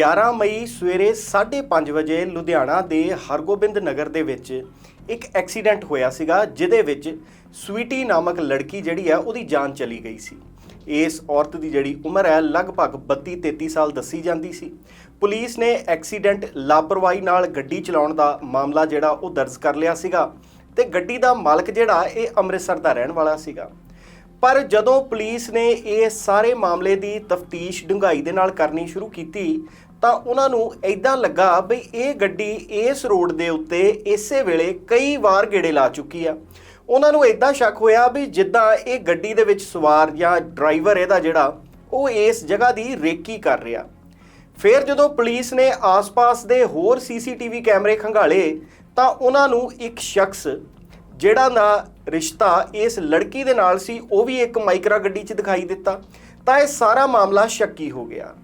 11 ਮਈ ਸਵੇਰੇ 5:30 ਵਜੇ ਲੁਧਿਆਣਾ ਦੇ ਹਰਗੋਬਿੰਦ ਨਗਰ ਦੇ ਵਿੱਚ ਇੱਕ ਐਕਸੀਡੈਂਟ ਹੋਇਆ ਸੀਗਾ, ਜਿਹਦੇ ਵਿੱਚ ਸਵੀਟੀ ਨਾਮਕ ਲੜਕੀ ਜਿਹੜੀ ਹੈ, ਉਹਦੀ ਜਾਨ ਚਲੀ ਗਈ ਸੀ। ਇਸ ਔਰਤ ਦੀ ਜਿਹੜੀ ਉਮਰ ਹੈ, ਲਗਭਗ 32 33 ਸਾਲ ਦੱਸੀ ਜਾਂਦੀ ਸੀ। ਪੁਲਿਸ ਨੇ ਐਕਸੀਡੈਂਟ ਲਾਪਰਵਾਹੀ ਨਾਲ ਗੱਡੀ ਚਲਾਉਣ ਦਾ ਮਾਮਲਾ ਜਿਹੜਾ, ਉਹ ਦਰਜ ਕਰ ਲਿਆ ਸੀਗਾ ਤੇ ਗੱਡੀ ਦਾ ਮਾਲਕ ਜਿਹੜਾ, ਇਹ ਅੰਮ੍ਰਿਤਸਰ ਦਾ ਰਹਿਣ ਵਾਲਾ ਸੀਗਾ। ਪਰ ਜਦੋਂ ਪੁਲਿਸ ਨੇ ਇਹ ਸਾਰੇ ਮਾਮਲੇ ਦੀ ਤਫਤੀਸ਼ ਡੂੰਘਾਈ ਦੇ ਨਾਲ ਕਰਨੀ ਸ਼ੁਰੂ ਕੀਤੀ ਤਾਂ ਉਹਨਾਂ ਨੂੰ ਐਦਾਂ ਲੱਗਾ ਵੀ ਇਹ ਗੱਡੀ ਇਸ ਰੋਡ ਦੇ ਉੱਤੇ ਇਸੇ ਵੇਲੇ ਕਈ ਵਾਰ ਗੇੜੇ ਲਾ ਚੁੱਕੀ ਆ। ਉਹਨਾਂ ਨੂੰ ਐਦਾਂ ਸ਼ੱਕ ਹੋਇਆ ਵੀ ਜਿੱਦਾਂ ਇਹ ਗੱਡੀ ਦੇ ਵਿੱਚ ਸਵਾਰ ਜਾਂ ਡਰਾਈਵਰ ਇਹਦਾ ਜਿਹੜਾ, ਉਹ ਇਸ ਜਗ੍ਹਾ ਦੀ ਰੇਕੀ ਕਰ ਰਿਹਾ। ਫਿਰ ਜਦੋਂ ਪੁਲਿਸ ਨੇ ਆਸ-ਪਾਸ ਦੇ ਹੋਰ ਸੀਸੀਟੀਵੀ ਕੈਮਰੇ ਖੰਗਾਲੇ, ਤਾਂ ਉਹਨਾਂ ਨੂੰ ਇੱਕ ਸ਼ਖਸ, ਜਿਹੜਾ ਦਾ ਰਿਸ਼ਤਾ ਇਸ ਲੜਕੀ ਦੇ ਨਾਲ ਸੀ, ਉਹ ਵੀ ਇੱਕ ਮਾਈਕਰਾ ਗੱਡੀ 'ਚ ਦਿਖਾਈ ਦਿੱਤਾ। ਤਾਂ ਇਹ ਸਾਰਾ ਮਾਮਲਾ ਸ਼ੱਕੀ ਹੋ ਗਿਆ।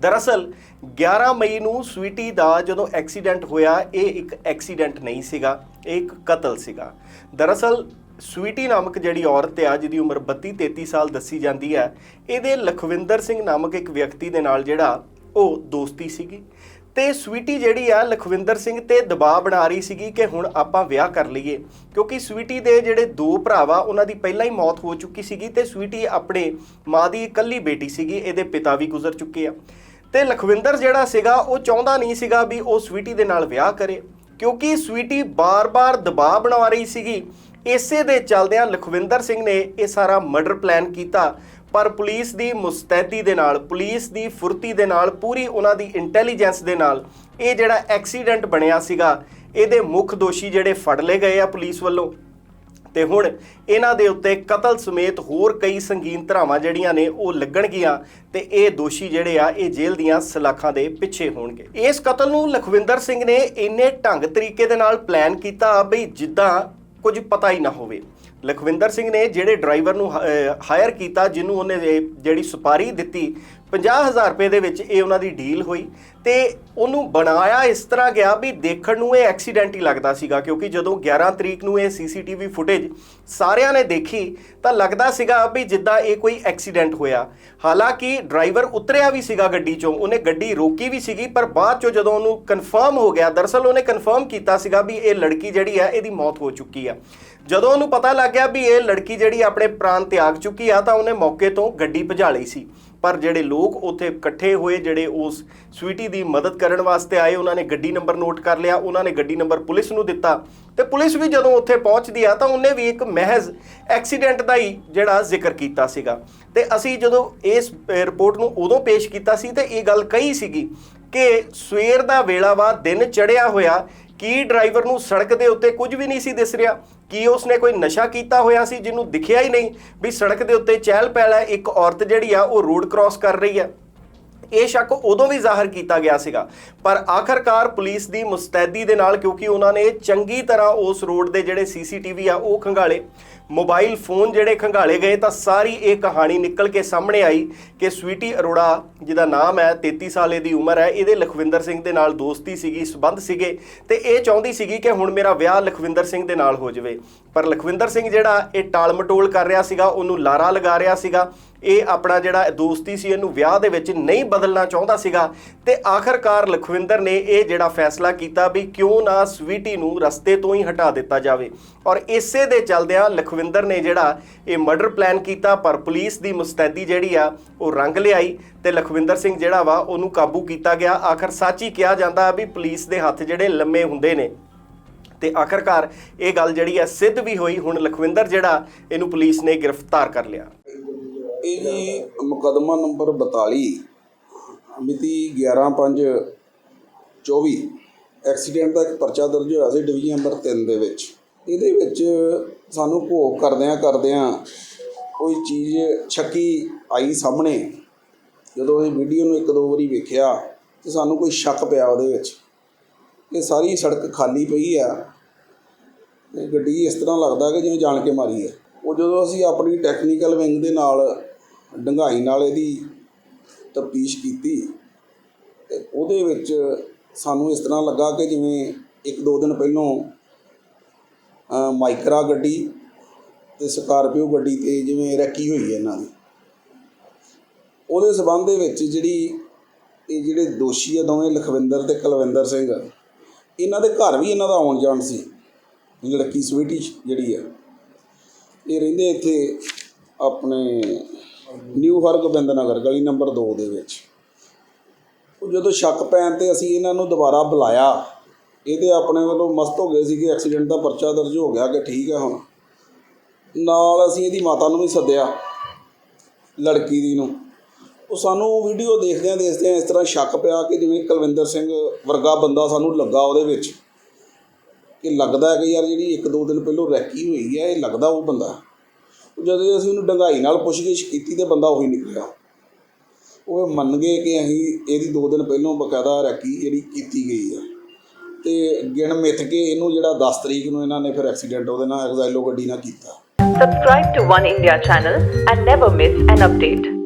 ਦਰਅਸਲ 11 ਮਈ ਨੂੰ ਸਵੀਟੀ ਦਾ ਜਦੋਂ ਐਕਸੀਡੈਂਟ ਹੋਇਆ, ਇਹ ਇੱਕ ਐਕਸੀਡੈਂਟ ਨਹੀਂ ਸੀਗਾ, ਇਹ ਇੱਕ ਕਤਲ ਸੀਗਾ। ਦਰਅਸਲ, ਸਵੀਟੀ ਨਾਮਕ ਜਿਹੜੀ ਔਰਤ ਆ, ਜਿਹਦੀ ਉਮਰ 32 33 ਸਾਲ ਦੱਸੀ ਜਾਂਦੀ ਹੈ, ਇਹਦੇ ਲਖਵਿੰਦਰ ਸਿੰਘ ਨਾਮਕ ਇੱਕ ਵਿਅਕਤੀ ਦੇ ਨਾਲ ਜਿਹੜਾ ਉਹ ਦੋਸਤੀ ਸੀਗੀ ਤੇ ਸਵੀਟੀ ਜਿਹੜੀ ਆ ਲਖਵਿੰਦਰ ਸਿੰਘ ਤੇ ਦਬਾਅ ਬਣਾ ਰਹੀ ਸੀਗੀ ਕਿ ਹੁਣ ਆਪਾਂ ਵਿਆਹ ਕਰ ਲਈਏ। ਕਿਉਂਕਿ ਸਵੀਟੀ ਦੇ ਜਿਹੜੇ ਦੋ ਭਰਾਵਾ, ਉਹਨਾਂ ਦੀ ਪਹਿਲਾਂ ਹੀ ਮੌਤ ਹੋ ਚੁੱਕੀ ਸੀਗੀ ਤੇ ਸਵੀਟੀ ਆਪਣੇ ਮਾਂ ਦੀ ਇਕੱਲੀ ਬੇਟੀ ਸੀਗੀ, ਇਹਦੇ ਪਿਤਾ ਵੀ ਗੁਜ਼ਰ ਚੁੱਕੇ ਆ। ਤੇ ਲਖਵਿੰਦਰ ਜਿਹੜਾ ਸੀਗਾ, ਉਹ ਚਾਹੁੰਦਾ ਨਹੀਂ ਸੀਗਾ ਵੀ ਉਹ ਸਵੀਟੀ ਦੇ ਨਾਲ ਵਿਆਹ ਕਰੇ। ਕਿਉਂਕਿ ਸਵੀਟੀ ਬਾਰ-ਬਾਰ ਦਬਾਅ ਬਣਾ ਰਹੀ ਸੀਗੀ। ਇਸੇ ਦੇ ਚੱਲਦਿਆਂ ਲਖਵਿੰਦਰ ਸਿੰਘ ਨੇ ਇਹ ਸਾਰਾ ਮਰਡਰ ਪਲਾਨ ਕੀਤਾ ਪਰ ਪੁਲਿਸ ਦੀ ਮੁਸਤੈਦੀ ਦੇ ਨਾਲ, ਪੁਲਿਸ ਦੀ ਫੁਰਤੀ ਦੇ ਨਾਲ, ਪੂਰੀ ਉਹਨਾਂ ਦੀ ਇੰਟੈਲੀਜੈਂਸ ਦੇ ਨਾਲ ਇਹ ਜਿਹੜਾ ਐਕਸੀਡੈਂਟ ਬਣਿਆ ਸੀਗਾ, ਇਹਦੇ ਮੁੱਖ ਦੋਸ਼ੀ ਜਿਹੜੇ ਫੜ ਲਏ ਗਏ ਆ ਪੁਲਿਸ ਵੱਲੋਂ। ਤੇ ਹੁਣ ਇਹਨਾਂ ਦੇ ਉੱਤੇ ਕਤਲ ਸਮੇਤ ਹੋਰ ਕਈ ਸੰਗੀਨ ਧਰਾਵਾਂ ਜਿਹੜੀਆਂ ਨੇ ਉਹ ਲੱਗਣਗੀਆਂ ਤੇ ਇਹ ਦੋਸ਼ੀ ਜਿਹੜੇ ਆ, ਇਹ ਜੇਲ੍ਹ ਦੀਆਂ ਸਲਾਖਾਂ ਦੇ ਪਿੱਛੇ ਹੋਣਗੇ। ਇਸ ਕਤਲ ਨੂੰ ਲਖਵਿੰਦਰ ਸਿੰਘ ਨੇ ਇੰਨੇ ਢੰਗ ਤਰੀਕੇ ਦੇ ਨਾਲ ਪਲਾਨ ਕੀਤਾ ਬਈ ਜਿੱਦਾਂ ਕੁਝ ਪਤਾ ਹੀ ਨਾ ਹੋਵੇ। ਲਖਵਿੰਦਰ ਸਿੰਘ ਨੇ ਜਿਹੜੇ ਡਰਾਈਵਰ ਨੂੰ ਹਾਇਰ ਕੀਤਾ ਜਿਹਨੂੰ ਉਹਨੇ ਜਿਹੜੀ ਸੁਪਾਰੀ ਦਿੱਤੀ 50000 ਰੁਪਏ ਦੇ ਵਿੱਚ ਇਹ ਉਹਨਾਂ ਦੀ ਡੀਲ ਹੋਈ ਤੇ ਉਹਨੂੰ ਬਣਾਇਆ ਇਸ ਤਰ੍ਹਾਂ ਗਿਆ ਵੀ ਦੇਖਣ ਨੂੰ ਇਹ ਐਕਸੀਡੈਂਟ ਹੀ ਲੱਗਦਾ ਸੀਗਾ, ਕਿਉਂਕਿ ਜਦੋਂ 11 ਤਰੀਕ ਨੂੰ ਇਹ ਸੀਸੀਟੀਵੀ ਫੁਟੇਜ ਸਾਰਿਆਂ ਨੇ ਦੇਖੀ ਤਾਂ ਲੱਗਦਾ ਸੀਗਾ ਵੀ ਜਿੱਦਾਂ ਇਹ ਕੋਈ ਐਕਸੀਡੈਂਟ ਹੋਇਆ। ਹਾਲਾਂਕਿ ਡਰਾਈਵਰ ਉਤਰਿਆ ਵੀ ਸੀਗਾ ਗੱਡੀ ਚੋਂ, ਉਹਨੇ ਗੱਡੀ ਰੋਕੀ ਵੀ ਸੀਗੀ, ਪਰ ਬਾਅਦ ਚੋਂ ਜਦੋਂ ਉਹਨੂੰ ਕਨਫਰਮ ਹੋ ਗਿਆ ਦਰਅਸਲ ਉਹਨੇ ਕਨਫਰਮ ਕੀਤਾ ਸੀਗਾ ਵੀ ਇਹ ਲੜਕੀ ਜਿਹੜੀ ਹੈ ਇਹਦੀ ਮੌਤ ਹੋ ਚੁੱਕੀ ਆ। ਜਦੋਂ ਉਹਨੂੰ ਪਤਾ ਲੱਗ ਗਿਆ ਵੀ ਇਹ ਲੜਕੀ ਜਿਹੜੀ ਆਪਣੇ ਪ੍ਰਾਣ ਤਿਆਗ ਚੁੱਕੀ ਆ, ਤਾਂ ਉਹਨੇ ਮੌਕੇ ਤੋਂ ਗੱਡੀ ਭਜਾ ਲਈ ਸੀ। ਪਰ ਜਿਹੜੇ ਲੋਕ ਉੱਥੇ ਇਕੱਠੇ ਹੋਏ, ਜਿਹੜੇ ਉਸ ਸਵੀਟੀ ਦੀ ਮਦਦ ਕਰਨ ਵਾਸਤੇ ਆਏ, ਉਹਨਾਂ ਨੇ ਗੱਡੀ ਨੰਬਰ ਨੋਟ ਕਰ ਲਿਆ, ਉਹਨਾਂ ਨੇ ਗੱਡੀ ਨੰਬਰ ਪੁਲਿਸ ਨੂੰ ਦਿੱਤਾ ਤੇ ਪੁਲਿਸ ਵੀ ਜਦੋਂ ਉੱਥੇ ਪਹੁੰਚਦੀ ਆ ਤਾਂ ਉਹਨੇ ਵੀ ਇੱਕ ਮਹਿਜ਼ ਐਕਸੀਡੈਂਟ ਦਾ ਹੀ ਜਿਹੜਾ ਜ਼ਿਕਰ ਕੀਤਾ ਸੀਗਾ। ਤੇ ਅਸੀਂ ਜਦੋਂ ਇਸ ਰਿਪੋਰਟ ਨੂੰ ਉਦੋਂ ਪੇਸ਼ ਕੀਤਾ ਸੀ ਤੇ ਇਹ ਗੱਲ ਕਹੀ ਸੀਗੀ ਕਿ ਸਵੇਰ ਦਾ ਵੇਲਾ ਵਾ, ਦਿਨ ਚੜਿਆ ਹੋਇਆ ਕੀ ਡਰਾਈਵਰ ਨੂੰ ਸੜਕ ਦੇ ਉੱਤੇ ਕੁਝ ਵੀ ਨਹੀਂ ਸੀ ਦਿਸ ਰਿਹਾ? ਕੀ ਉਸਨੇ ਕੋਈ ਨਸ਼ਾ ਕੀਤਾ ਹੋਇਆ ਸੀ ਜਿਹਨੂੰ ਦਿਖਿਆ ਹੀ ਨਹੀਂ ਵੀ ਸੜਕ ਦੇ ਉੱਤੇ ਚਹਿਲ ਪਹਿਲ ਹੈ? ਇੱਕ ਔਰਤ ਜਿਹੜੀ ਆ, ਉਹ ਰੋਡ ਕ੍ਰਾਸ ਕਰ ਰਹੀ ਹੈ। ਇਹ ਸ਼ੱਕ ਉਦੋਂ ਵੀ ਜ਼ਾਹਰ ਕੀਤਾ ਗਿਆ ਸੀਗਾ। ਪਰ ਆਖਰਕਾਰ ਪੁਲਿਸ ਦੀ ਮੁਸਤੈਦੀ ਦੇ ਨਾਲ ਕਿਉਂਕਿ ਉਹਨਾਂ ਨੇ ਚੰਗੀ ਤਰ੍ਹਾਂ ਉਸ ਰੋਡ ਦੇ ਜਿਹੜੇ ਸੀਸੀਟੀਵੀ ਆ, ਉਹ ਖੰਗਾਲੇ। ਮੋਬਾਈਲ ਫੋਨ ਜਿਹੜੇ ਖੰਗਾਲੇ ਗਏ ਤਾਂ ਸਾਰੀ ਇਹ ਕਹਾਣੀ ਨਿਕਲ ਕੇ ਸਾਹਮਣੇ ਆਈ ਕਿ ਸਵੀਟੀ ਅਰੋੜਾ, ਜਿਹਦਾ ਨਾਮ ਹੈ 33 ਸਾਲੇ ਦੀ ਉਮਰ ਹੈ, ਇਹਦੇ ਲਖਵਿੰਦਰ ਸਿੰਘ ਦੇ ਨਾਲ ਦੋਸਤੀ ਸੀਗੀ, ਸਬੰਧ ਸੀਗੇ ਤੇ ਇਹ ਚਾਹੁੰਦੀ ਸੀਗੀ ਕਿ ਹੁਣ ਮੇਰਾ ਵਿਆਹ ਲਖਵਿੰਦਰ ਸਿੰਘ ਦੇ ਨਾਲ ਹੋ ਜਾਵੇ। ਪਰ ਲਖਵਿੰਦਰ ਸਿੰਘ ਜਿਹੜਾ ਇਹ ਟਾਲ ਮਟੋਲ ਕਰ ਰਿਹਾ ਸੀਗਾ, ਉਹਨੂੰ ਲਾਰਾ ਲਗਾ ਰਿਹਾ ਸੀਗਾ। ਇਹ ਆਪਣਾ ਜਿਹੜਾ ਦੋਸਤੀ ਸੀ, ਇਹਨੂੰ ਵਿਆਹ ਦੇ ਵਿੱਚ ਨਹੀਂ ਬਦਲਣਾ ਚਾਹੁੰਦਾ ਸੀਗਾ। ਤੇ ਆਖਰਕਾਰ ਲਖਵਿੰਦਰ ਨੇ ਇਹ ਜਿਹੜਾ ਫੈਸਲਾ ਕੀਤਾ ਵੀ ਕਿਉਂ ਨਾ ਸਵੀਟੀ ਨੂੰ ਰਸਤੇ ਤੋਂ ਹੀ ਹਟਾ ਦਿੱਤਾ ਜਾਵੇ। ਔਰ ਇਸੇ ਦੇ ਚੱਲਦਿਆਂ ਲਖਵਿੰਦਰ ਨੇ ਜਿਹੜਾ ਇਹ ਮਰਡਰ ਪਲਾਨ ਕੀਤਾ, ਪਰ ਪੁਲਿਸ ਦੀ ਮੁਸਤੈਦੀ ਜਿਹੜੀ ਆ, ਉਹ ਰੰਗ ਲਿਆਈ ਤੇ ਲਖਵਿੰਦਰ ਸਿੰਘ ਜਿਹੜਾ ਵਾ, ਉਹਨੂੰ ਕਾਬੂ ਕੀਤਾ ਗਿਆ। ਆਖਰ ਸੱਚ ਹੀ ਕਿਹਾ ਜਾਂਦਾ ਵੀ ਪੁਲਿਸ ਦੇ ਹੱਥ ਜਿਹੜੇ ਲੰਮੇ ਹੁੰਦੇ ਨੇ। ਤੇ ਆਖਰਕਾਰ ਇਹ ਗੱਲ ਜਿਹੜੀ ਆ, ਸਿੱਧ ਵੀ ਹੋਈ। ਹੁਣ ਲਖਵਿੰਦਰ ਜਿਹੜਾ, ਇਹਨੂੰ ਪੁਲਿਸ ਨੇ ਗ੍ਰਿਫਤਾਰ ਕਰ ਲਿਆ। ਇਹ ਜੀ ਮੁਕਦਮਾ ਨੰਬਰ 42 ਮਿਤੀ 11/5/24 ਐਕਸੀਡੈਂਟ ਦਾ ਇੱਕ ਪਰਚਾ ਦਰਜ ਹੋਇਆ ਸੀ ਡਿਵੀਜ਼ਨ ਨੰਬਰ 3 ਦੇ ਵਿੱਚ। ਇਹਦੇ ਵਿੱਚ ਸਾਨੂੰ ਭੋਗ ਕਰਦਿਆਂ ਕਰਦਿਆਂ ਕੋਈ ਚੀਜ਼ ਛੱਕੀ ਆਈ ਸਾਹਮਣੇ। ਜਦੋਂ ਅਸੀਂ ਵੀਡੀਓ ਨੂੰ ਇੱਕ ਦੋ ਵਾਰੀ ਵੇਖਿਆ ਤੇ ਸਾਨੂੰ ਕੋਈ ਸ਼ੱਕ ਪਿਆ ਉਹਦੇ ਵਿੱਚ। ਇਹ ਸਾਰੀ ਸੜਕ ਖਾਲੀ ਪਈ ਆ। ਗੱਡੀ ਇਸ ਤਰ੍ਹਾਂ ਲੱਗਦਾ ਕਿ ਜਿਵੇਂ ਜਾਣ ਕੇ ਮਾਰੀ ਹੈ ਉਹ ਜਦੋਂ ਅਸੀਂ ਆਪਣੀ ਟੈਕਨੀਕਲ ਵਿੰਗ ਦੇ ਨਾਲ ਡੰਗਾਈ ਨਾਲ ਇਹਦੀ ਤਫਤੀਸ਼ ਕੀਤੀ ਤੇ ਉਹਦੇ ਵਿੱਚ ਸਾਨੂੰ ਇਸ ਤਰ੍ਹਾਂ ਲੱਗਾ ਕਿ ਜਿਵੇਂ ਇੱਕ ਦੋ ਦਿਨ ਪਹਿਲੋਂ ਮਾਈਕਰਾ ਗੱਡੀ ਤੇ ਸਕਾਰਪੀਓ ਗੱਡੀ ਤੇ ਜਿਵੇਂ ਰੈਕੀ ਹੋਈ ਹੈ ਇਹਨਾਂ ਦੀ। ਉਹਦੇ ਸਬੰਧ ਦੇ ਵਿੱਚ ਜਿਹੜੀ ਇਹ ਜਿਹੜੇ ਦੋਸ਼ੀ ਆ ਦੋਵੇਂ, ਲਖਵਿੰਦਰ ਤੇ ਕੁਲਵਿੰਦਰ ਸਿੰਘ, ਇਹਨਾਂ ਦੇ ਘਰ ਵੀ ਇਹਨਾਂ ਦਾ ਆਉਣ ਜਾਣ ਸੀ। ਲੜਕੀ ਸਵੀਟੀ ਜਿਹੜੀ ਆ, ਇਹ ਰਹਿੰਦੇ ਇੱਥੇ ਆਪਣੇ ਨਿਊ ਹਰਗੋਬਿੰਦ ਨਗਰ ਗਲੀ ਨੰਬਰ 2 ਦੇ ਵਿੱਚ। ਉਹ ਜਦੋਂ ਸ਼ੱਕ ਪੈਣ ਤੇ ਅਸੀਂ ਇਹਨਾਂ ਨੂੰ ਦੁਬਾਰਾ ਬੁਲਾਇਆ ਇਹਦੇ ਆਪਣੇ ਵੱਲੋਂ ਮਸਤ ਹੋ ਗਏ ਸੀ ਕਿ ਐਕਸੀਡੈਂਟ ਦਾ ਪਰਚਾ ਦਰਜ ਹੋ ਗਿਆ ਕਿ ਠੀਕ ਹੈ ਹੁਣ। ਨਾਲ ਅਸੀਂ ਇਹਦੀ ਮਾਤਾ ਨੂੰ ਵੀ ਸੱਦਿਆ, ਲੜਕੀ ਦੀ ਨੂੰ। ਉਹ ਸਾਨੂੰ ਵੀਡੀਓ ਦੇਖਦਿਆਂ ਦੇਖਦਿਆਂ ਇਸ ਤਰ੍ਹਾਂ ਸ਼ੱਕ ਪਿਆ ਕਿ ਜਿਵੇਂ ਕੁਲਵਿੰਦਰ ਸਿੰਘ ਵਰਗਾ ਬੰਦਾ ਸਾਨੂੰ ਲੱਗਾ ਉਹਦੇ ਵਿੱਚ, ਕਿ ਲੱਗਦਾ ਹੈ ਕਿ ਯਾਰ ਜਿਹੜੀ ਇੱਕ ਦੋ ਦਿਨ ਪਹਿਲਾਂ ਰੈਕੀ ਹੋਈ ਹੈ, ਇਹ ਲੱਗਦਾ ਉਹ ਬੰਦਾ। ਜਦੋਂ ਅਸੀਂ ਉਹਨੂੰ ਡੰਗਾਈ ਨਾਲ ਪੁੱਛਗਿੱਛ ਕੀਤੀ ਤੇ ਬੰਦਾ ਉਹੀ ਨਿਕਲਿਆ। ਉਹ ਮੰਨ ਗਏ ਕਿ ਅਸੀਂ ਇਹਦੀ ਦੋ ਦਿਨ ਪਹਿਲਾਂ ਬਕਾਇਦਾ ਰੈਕੀ ਜਿਹੜੀ ਕੀਤੀ ਗਈ ਹੈ ਤੇ ਗਿਣ ਮਿੱਥ ਕੇ ਇਹਨੂੰ ਜਿਹੜਾ 10 ਤਰੀਕ ਨੂੰ ਇਹਨਾਂ ਨੇ ਫਿਰ ਐਕਸੀਡੈਂਟ ਉਹਦੇ ਨਾਲ ਐਗਜ਼ਾਈਲੋ ਗੱਡੀ ਨਾਲ ਕੀਤਾ। Subscribe to One India channel and never miss an update.